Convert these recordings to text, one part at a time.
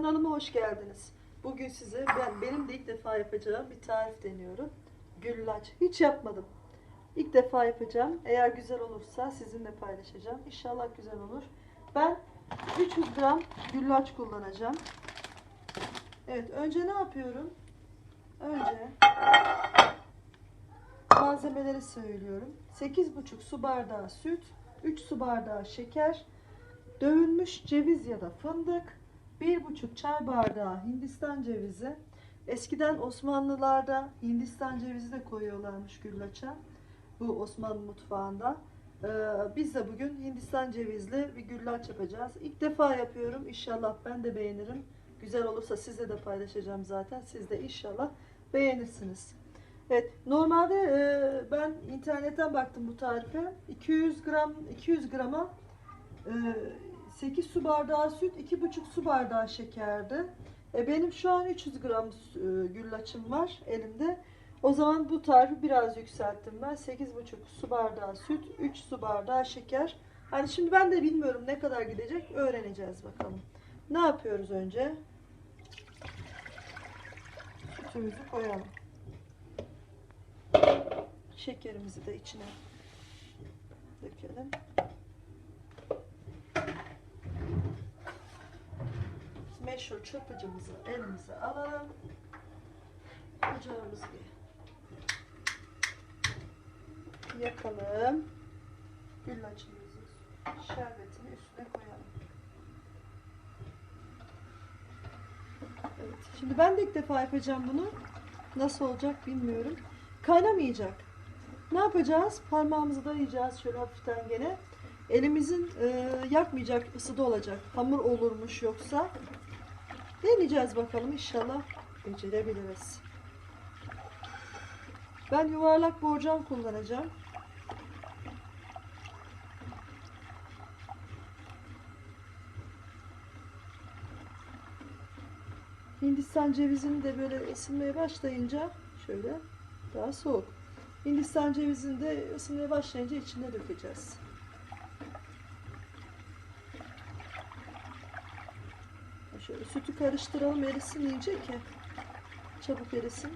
Kanalıma hoş geldiniz. Bugün size ben benim de ilk defa yapacağım bir tarif deniyorum. Güllaç. Hiç yapmadım. İlk defa yapacağım. Eğer güzel olursa sizinle paylaşacağım. İnşallah güzel olur. Ben 300 gram güllaç kullanacağım. Evet, önce ne yapıyorum? Önce malzemeleri söylüyorum. 8,5 su bardağı süt, 3 su bardağı şeker, dövülmüş ceviz ya da fındık, 1,5 çay bardağı Hindistan cevizi. Eskiden Osmanlılarda Hindistan cevizi de koyuyorlarmış güllaça. Bu Osmanlı mutfağında. Ee, biz de bugün Hindistan cevizli bir güllaç yapacağız. İlk defa yapıyorum. İnşallah ben de beğenirim. Güzel olursa sizle de paylaşacağım zaten. Siz de inşallah beğenirsiniz. Evet, normalde e, ben internetten baktım bu tarife. 200 gram 200 grama e, 8 su bardağı süt, 2,5 su bardağı şekerdi. E, benim şu an 300 gram e, güllaçım var elimde. O zaman bu tarifi biraz yükselttim ben. 8,5 su bardağı süt, 3 su bardağı şeker. Hani şimdi ben de bilmiyorum ne kadar gidecek. Öğreneceğiz bakalım. Ne yapıyoruz önce? Sütümüzü koyalım. Şekerimizi de içine dökelim. Meşhur çırpıcımızı elimize alalım. Ocağımızı yakalım. Güllaçımızın şerbetini üstüne koyalım. Evet. Şimdi ben de ilk defa yapacağım bunu. Nasıl olacak bilmiyorum. Kaynamayacak. Ne yapacağız? Parmağımızı dayayacağız şöyle hafiften gene. Elimizin e, yakmayacak ısıda olacak. Hamur olurmuş yoksa. Deneyeceğiz bakalım inşallah becerebiliriz. Ben yuvarlak borcam kullanacağım. Hindistan cevizini de böyle ısınmaya başlayınca şöyle daha soğuk. Hindistan cevizini de ısınmaya başlayınca içine dökeceğiz. Şöyle sütü karıştıralım erisin iyice ki çabuk erisin.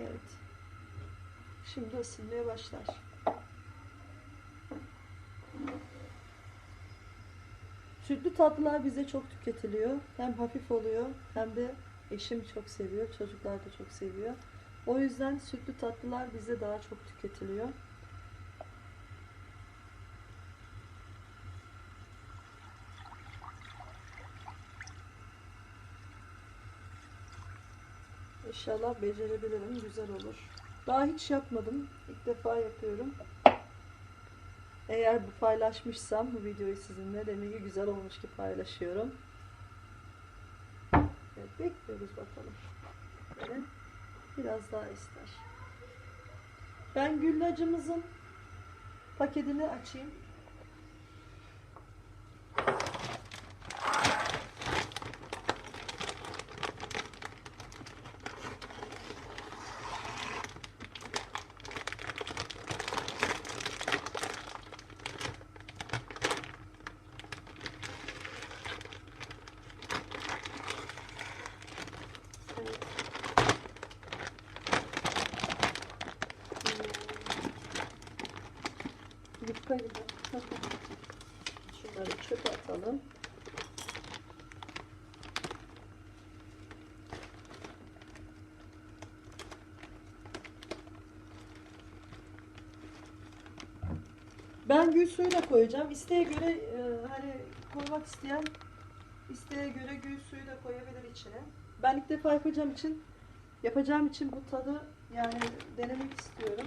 Evet. Şimdi ısınmaya başlar. Sütlü tatlılar bize çok tüketiliyor. Hem hafif oluyor hem de eşim çok seviyor. Çocuklar da çok seviyor. O yüzden sütlü tatlılar bize daha çok tüketiliyor. İnşallah becerebilirim. Güzel olur. Daha hiç yapmadım. İlk defa yapıyorum. Eğer bu paylaşmışsam bu videoyu sizinle demek ki güzel olmuş ki paylaşıyorum. Evet, bekliyoruz bakalım. Böyle biraz daha ister. Ben güllacımızın paketini açayım. Evet. Gibi. Şunları çöpe atalım. Ben gül suyu da koyacağım. İsteğe göre e, hani koymak isteyen isteğe göre gül suyu da koyabilir içine. Ben ilk defa yapacağım için yapacağım için bu tadı yani denemek istiyorum.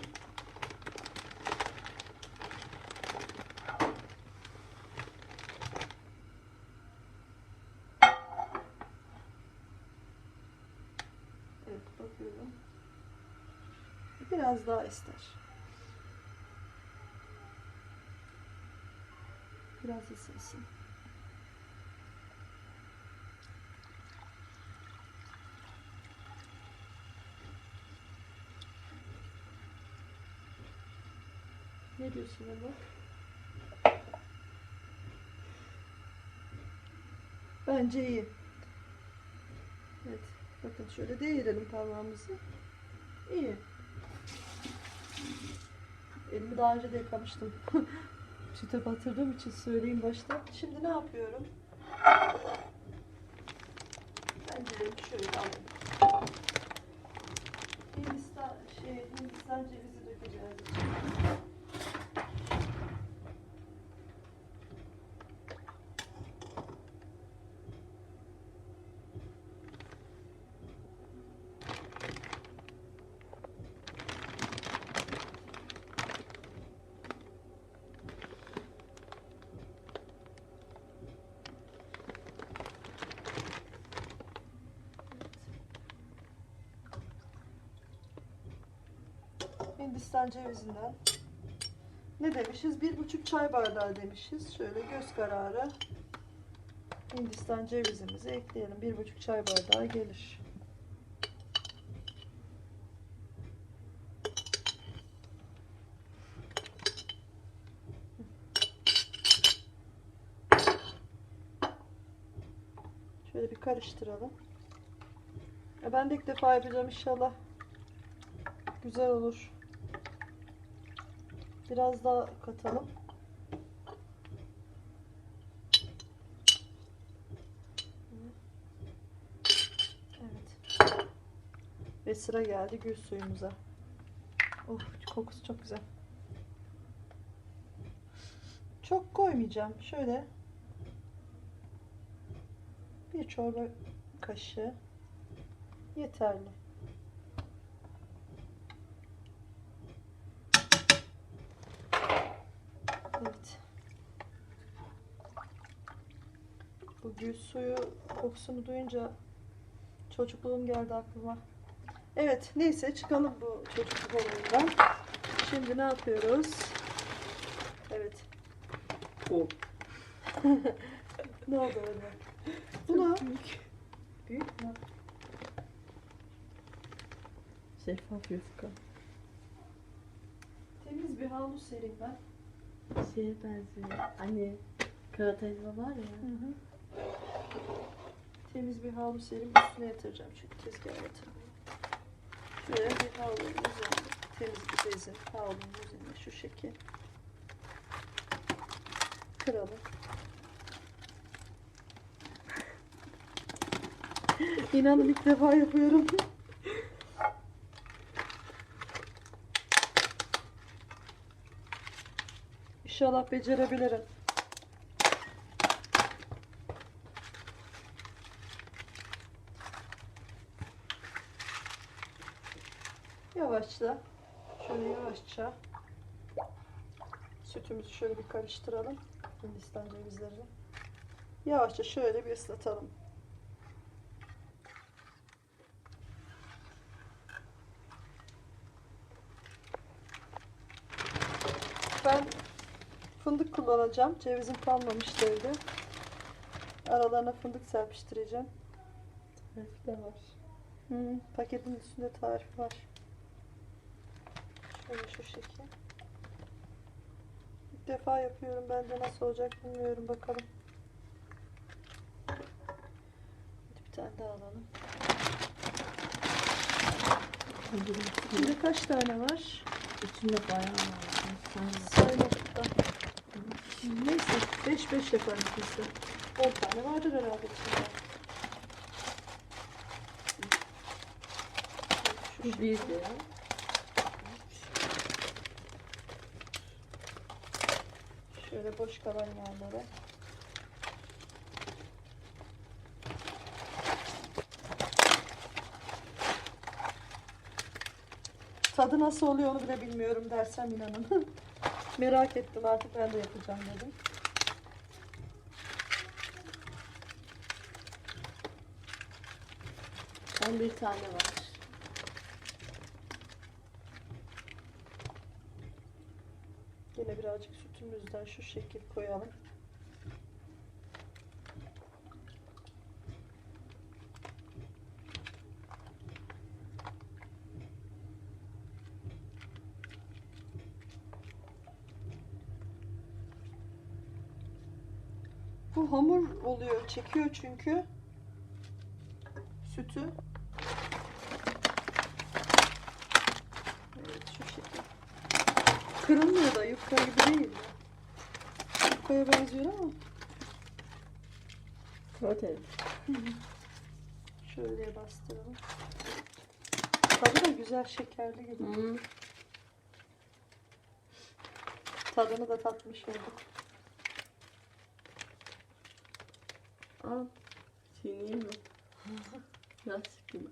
Evet bakıyorum. Biraz daha ister. Biraz ısınsın. Ne diyorsun Ebru? Bence iyi. Bakın şöyle değirelim parmağımızı. İyi. Elimi daha önce de yıkamıştım. Süte batırdığım için söyleyeyim başta. Şimdi ne yapıyorum? Tenceremi şöyle alayım. Hindistan, şey, Hindistan cevizi dökeceğiz. içine. Hindistan cevizinden ne demişiz? Bir buçuk çay bardağı demişiz. Şöyle göz kararı Hindistan cevizimizi ekleyelim. Bir buçuk çay bardağı gelir. Şöyle bir karıştıralım. Ben de ilk defa yapacağım inşallah. Güzel olur. Biraz daha katalım. Evet. Ve sıra geldi gül suyumuza. Of kokusu çok güzel. Çok koymayacağım. Şöyle bir çorba kaşığı yeterli. Evet. Bu gül suyu kokusunu duyunca çocukluğum geldi aklıma. Evet, neyse çıkalım bu çocukluk olayından. Şimdi ne yapıyoruz? Evet. O. Ne oldu öyle? Buna büyük. büyük mü? Şeffaf yufka. Temiz bir havlu sereyim ben. Şeye benziyor. Hani kağıt elma var ya. Hı hı. Temiz bir havlu sereyim üstüne yatıracağım çünkü tezgaha yatırmayayım. Şöyle bir havlunun üzerine temiz bir bezin havlunun üzerine şu şekil kıralım. İnanın ilk defa yapıyorum. İnşallah becerebilirim. Yavaşla. Şöyle yavaşça. Sütümüzü şöyle bir karıştıralım. Hindistan cevizlerini. Yavaşça şöyle bir ıslatalım. Ben fındık kullanacağım. Cevizim kalmamıştı evde. Aralarına fındık serpiştireceğim. Tarifi de var. Hı, paketin üstünde tarif var. Şöyle şu şekil. İlk defa yapıyorum. Ben de nasıl olacak bilmiyorum. Bakalım. Hadi bir tane daha alalım. İçinde kaç tane var? İçinde bayağı var. Saymadık da. Neyse 5-5 yaparız biz de. 10 tane vardır herhalde içinde. Şu bu bir de. Şöyle boş kalan yerlere. Tadı nasıl oluyor onu bile bilmiyorum dersem inanın. Merak ettim artık ben de yapacağım dedim. Son bir tane var. Yine birazcık sütümüzden şu şekil koyalım. Bu hamur oluyor. Çekiyor çünkü. Sütü. Evet şu şekilde. Kırılmıyor da yufka gibi değil. Yufkaya benziyor ama. Protein. Şöyle bastıralım. Tadı da güzel şekerli gibi. Hı. Tadını da tatmış olduk. Al. Çiğneyim mi? Lastik gibi.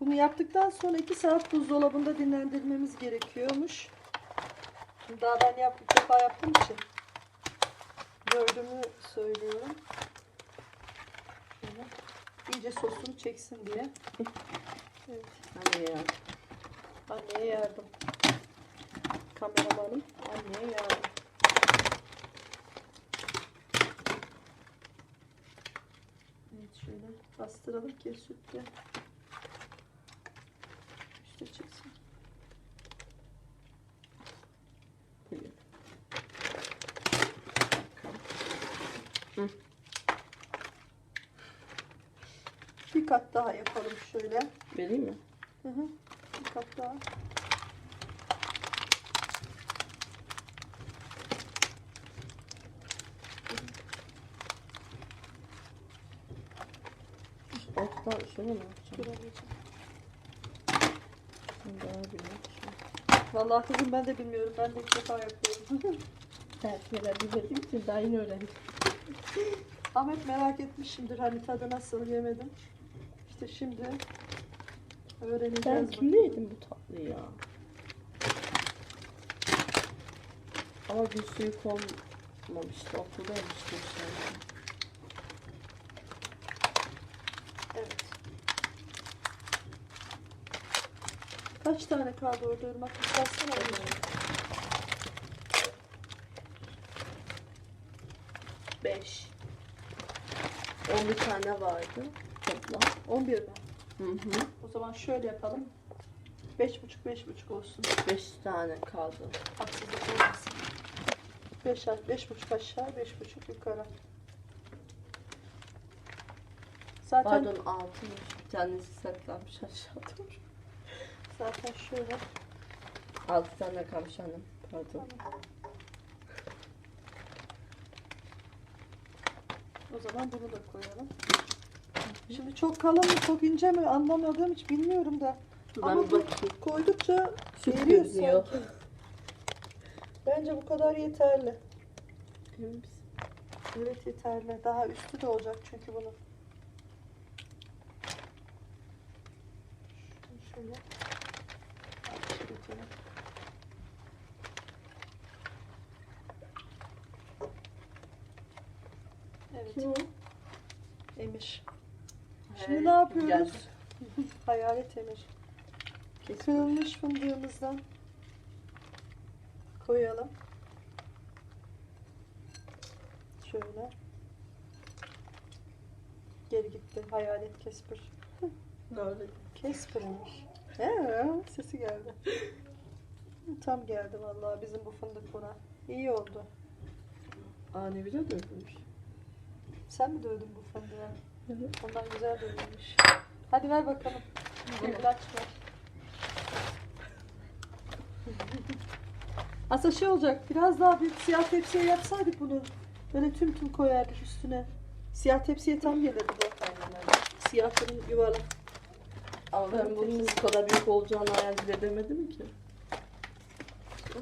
Bunu yaptıktan sonra 2 saat buzdolabında dinlendirmemiz gerekiyormuş. Daha ben yap, ilk defa yaptığım için gördüğümü söylüyorum. Şöyle. İyice sosunu çeksin diye. Evet. Hani ya. Anneye yardım. Kameramanım anneye yardım. Evet şöyle bastıralım ki süt de üste çıksın. Biliyorum. Bir kat daha yapalım şöyle. Vereyim mi? Hı hı. Bir kat daha. Şunu mu Dur yapacağım? daha. Vallahi kızım ben de bilmiyorum. Ben de ilk defa yapıyorum. Terfiyeler bilmediğim için daha yeni öğrendim. Ahmet merak etmişimdir hani tadı nasıl yemedim. İşte şimdi öğreneceğiz. Ben kimde yedim bu tatlıyı ya? Ama bir suyu konmamıştı. Okulda yemiştim sanki. Evet. Kaç tane kaldı orada ırmak? 11 tane vardı toplam. 11 mi? Hı hı. O zaman şöyle yapalım. 5,5 5,5 olsun. 5 tane kaldı. Haksızlık olmasın. 5 beş buçuk aşağı, beş buçuk yukarı. Zaten Pardon 6'ymış. Bir tanesi saklanmış aşağıda. Zaten şöyle. 6 tane kalmış hanım. Pardon. Tamam. O zaman bunu da koyalım. Şimdi çok kalın mı çok ince mi anlamadığım hiç bilmiyorum da. Ama ben bir bu bakayım. koydukça Süt eriyor sanki. Bence bu kadar yeterli. Evet yeterli. Daha üstü de olacak çünkü bunun. Evet. Kim o? Emir. Şimdi ne yapıyoruz? gel. Hayalet Emir. Kırılmış fındığımızdan koyalım. Şöyle. Geri gitti. Hayalet Kesper. Ne oldu? Kesper'mış. He, sesi geldi. Tam geldi vallahi bizim bu fındık buna. İyi oldu. Aa ne güzel dökülmüş. Sen mi dövdün bu fındığı? Evet. Ondan güzel dövülmüş. Hadi ver bakalım. İlaç ver. Aslında şey olacak. Biraz daha büyük siyah tepsiye yapsaydık bunu. Böyle tüm tüm koyardık üstüne. Siyah tepsiye tam gelirdi de. Siyah fırın yuvarlak. Ama ben bunun bu kadar büyük olacağını hayal bile edemedim ki.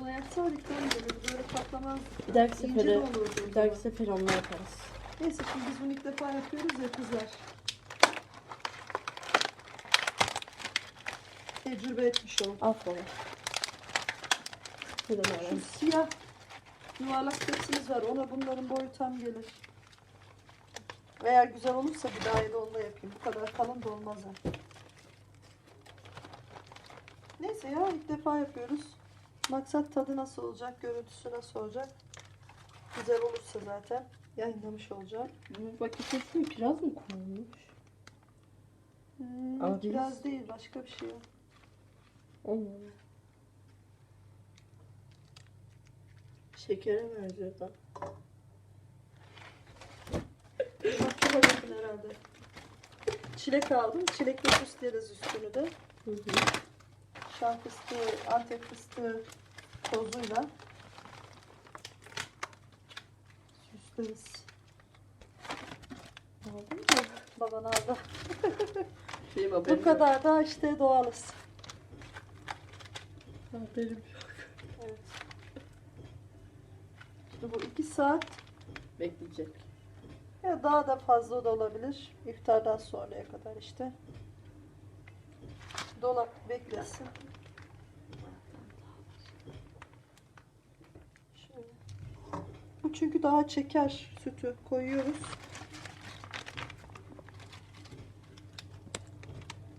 Onu yapsaydık tam gelirdi. Böyle patlamazdı. Bir dahaki İnce de sefere, olurdu. bir dahaki sefer onu yaparız. Neyse şimdi biz bunu ilk defa yapıyoruz ya kızlar. Tecrübe etmiş olduk. Al bana. Şuradan Şu siyah yuvarlak tepsimiz var. Ona bunların boyu tam gelir. Eğer güzel olursa bir daha da onunla yapayım. Bu kadar kalın da olmaz. Neyse ya ilk defa yapıyoruz. Maksat tadı nasıl olacak, görüntüsü nasıl olacak. Güzel olursa zaten yayınlamış olacağım. Bu paketesine kiraz mı konulmuş? Hmm, Ama biz- kiraz değil başka bir şey. o. Olmadı. Şekere benziyor da. herhalde. Çilek aldım. Çilekle süsleriz üstünü de. Hı hı. Şan fıstığı, antep fıstığı tozuyla Aldın mı? Baban aldı. Benim haberim Bu yok. kadar da işte doğalız. Haberim yok. Evet. Şimdi bu iki saat Bekleyecek. ya daha da fazla da olabilir. İftardan sonraya kadar işte. Dolap beklesin. Şöyle. Bu çünkü daha çeker sütü koyuyoruz.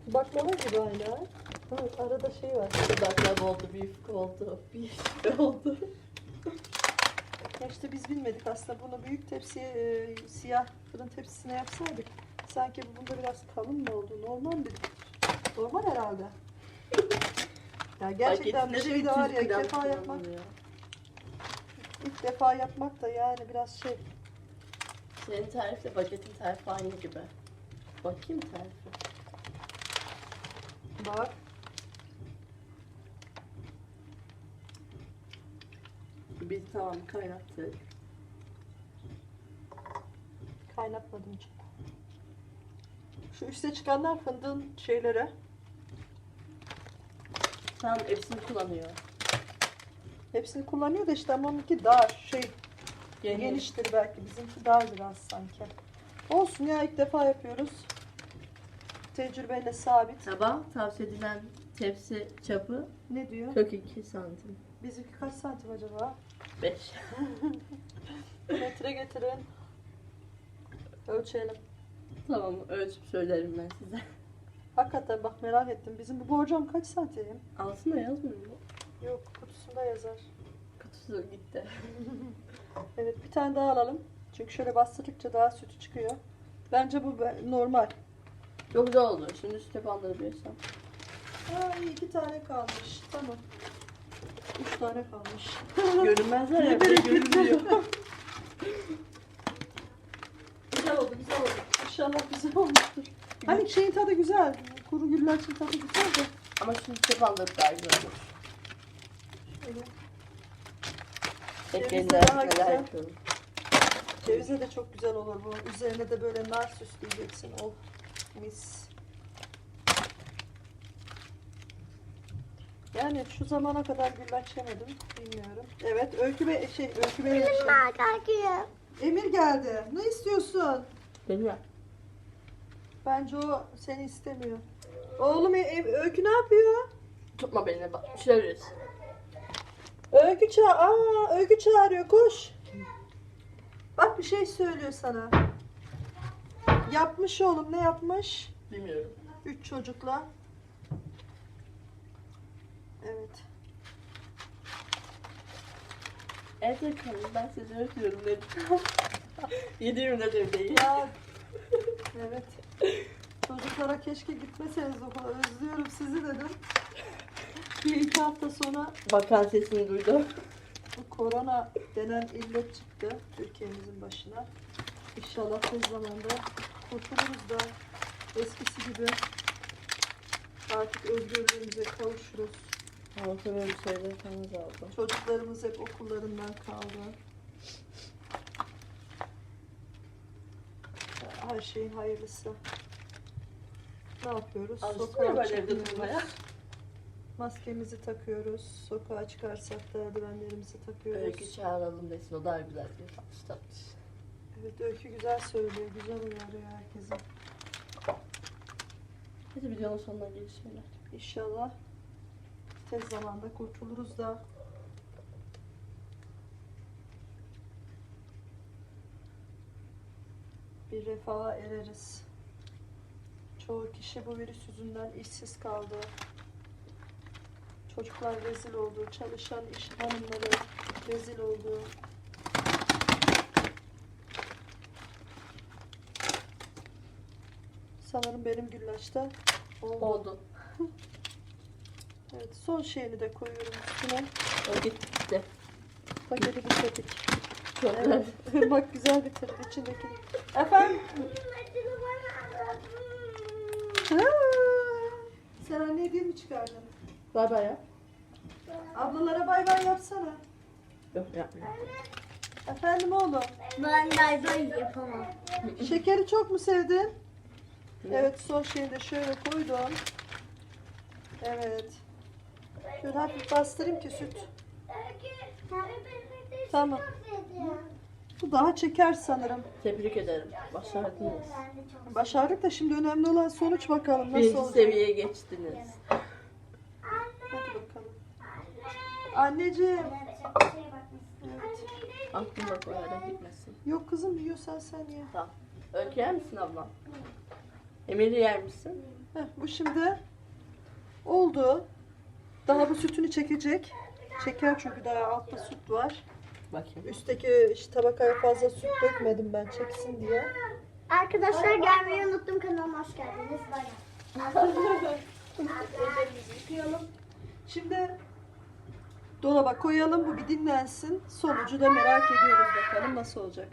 Baklava gibi aynı ha. Evet, arada şey var. Baklava oldu, yufka oldu, bir oldu. Ya işte biz bilmedik aslında bunu büyük tepsiye e, siyah fırın tepsisine yapsaydık. Sanki bu bunda biraz kalın mı oldu? Normal mi? Normal herhalde. Ya gerçekten Paketinde şey var ya 300 ilk gram defa yapmak, kullanılıyor. İlk defa yapmak da yani biraz şey. Senin tarifle paketin tarifi aynı gibi. Bakayım tarifi. Bak. Biz tamam kaynattık. Kaynatmadım çok. Şu üste çıkanlar fındığın şeyleri. Tamam hepsini kullanıyor. Hepsini kullanıyor da işte ama onunki dar şey Geniş. geniştir belki bizimki dar biraz sanki. Olsun ya ilk defa yapıyoruz. Tecrübeyle sabit. Sabah tavsiye edilen tepsi çapı Ne diyor? 42 santim. Bizimki kaç santim acaba? 5. Metre getirin. Ölçelim. tamam ölçüp söylerim ben size. Hakikaten bak merak ettim. Bizim bu borcam kaç santim? Altında yazmıyor mu? Yok kutusunda yazar. Kutusu gitti. Evet bir tane daha alalım. Çünkü şöyle bastırdıkça daha sütü çıkıyor. Bence bu normal. Çok güzel oldu. Şimdi süte bandırabilirsem. İyi, iki tane kalmış. Tamam. Üç tane kalmış. Görünmezler ya. Görünüyor. güzel oldu, güzel oldu. İnşallah güzel olmuştur. Hani şeyin tadı güzel. Kuru güllaçın tadı güzel de. Ama şimdi süte bandırıp daha güzel olur. Eklerinde Cevizi daha güzel. Cevize de çok güzel olur bu. Üzerine de böyle nar süsleyeceksin. O mis. Yani şu zamana kadar güllaç yemedim. Bilmiyorum. Evet, Öykü Bey, şey, Öykü Bey yaşıyor. Emir geldi. Ne istiyorsun? Benim ya. Bence o seni istemiyor. Oğlum, e- Öykü ne yapıyor? Tutma beni bak. Öykü ça Aa, Öykü çağırıyor. Koş. Bak bir şey söylüyor sana. Yapmış oğlum. Ne yapmış? Bilmiyorum. Üç çocukla. Evet. Evde kalın. Ben sizi özlüyorum dedim. Yediğim de evdeyim. Ya. evet. Çocuklara keşke gitmeseniz okula. Özlüyorum sizi dedim. Bir iki hafta sonra Bakan sesini duydum. bu korona denen illet çıktı Türkiye'mizin başına. İnşallah tez zamanda kurtuluruz da eskisi gibi artık özgürlüğümüze kavuşuruz. Tabii bir şeyler falan aldım. Çocuklarımız hep okullarından kaldı. Her şeyin hayırlısı. Ne yapıyoruz? Alıştın böyle evde çıkmıyoruz. durmaya. Maskemizi takıyoruz. Sokağa çıkarsak da eldivenlerimizi takıyoruz. Öykü çağıralım desin. O daha güzel bir tatlış tatlış. Evet Öykü güzel söylüyor. Güzel uyarıyor herkese. Hadi videonun sonuna gelişmeler. İnşallah tez zamanda kurtuluruz da bir refaha ereriz. Çoğu kişi bu virüs yüzünden işsiz kaldı. Çocuklar rezil oldu. Çalışan iş hanımları rezil oldu. Sanırım benim güllaçta oldu. Oldu. Evet, son şeyini de koyuyorum üstüne. O gitti. Paketi bitirdik. Çok Evet. Irmak güzel bitirdi içindeki. Efendim? Sen anne hediye mi çıkardın? Bay bay ya. Ablalara bay bay yapsana. Yok yapmıyor. Efendim oğlum? Ben bay bay yapamam. Şekeri çok mu sevdin? Evet son şeyi de şöyle koydum. Evet. Şöyle hafif bastırayım ki süt. Tamam. Bu daha çeker sanırım. Tebrik ederim. Başardınız. Başardık da şimdi önemli olan sonuç bakalım nasıl Birinci olacak. seviyeye geçtiniz. Hadi bakalım. Anneciğim. Evet. Aklım bak oraya gitmesin. Yok kızım yiyorsan sen ye. Tamam. Öykü yer misin abla? Emir'i yer misin? Heh, bu şimdi oldu. Daha bu sütünü çekecek. Çeker çünkü daha altta süt var. Bakayım. Üstteki işte tabakaya fazla süt dökmedim ben çeksin diye. Arkadaşlar gelmeyi unuttum kanalıma hoş geldiniz. Bay bay. Şimdi dolaba koyalım bu bir dinlensin. Sonucu da merak ediyoruz bakalım nasıl olacak.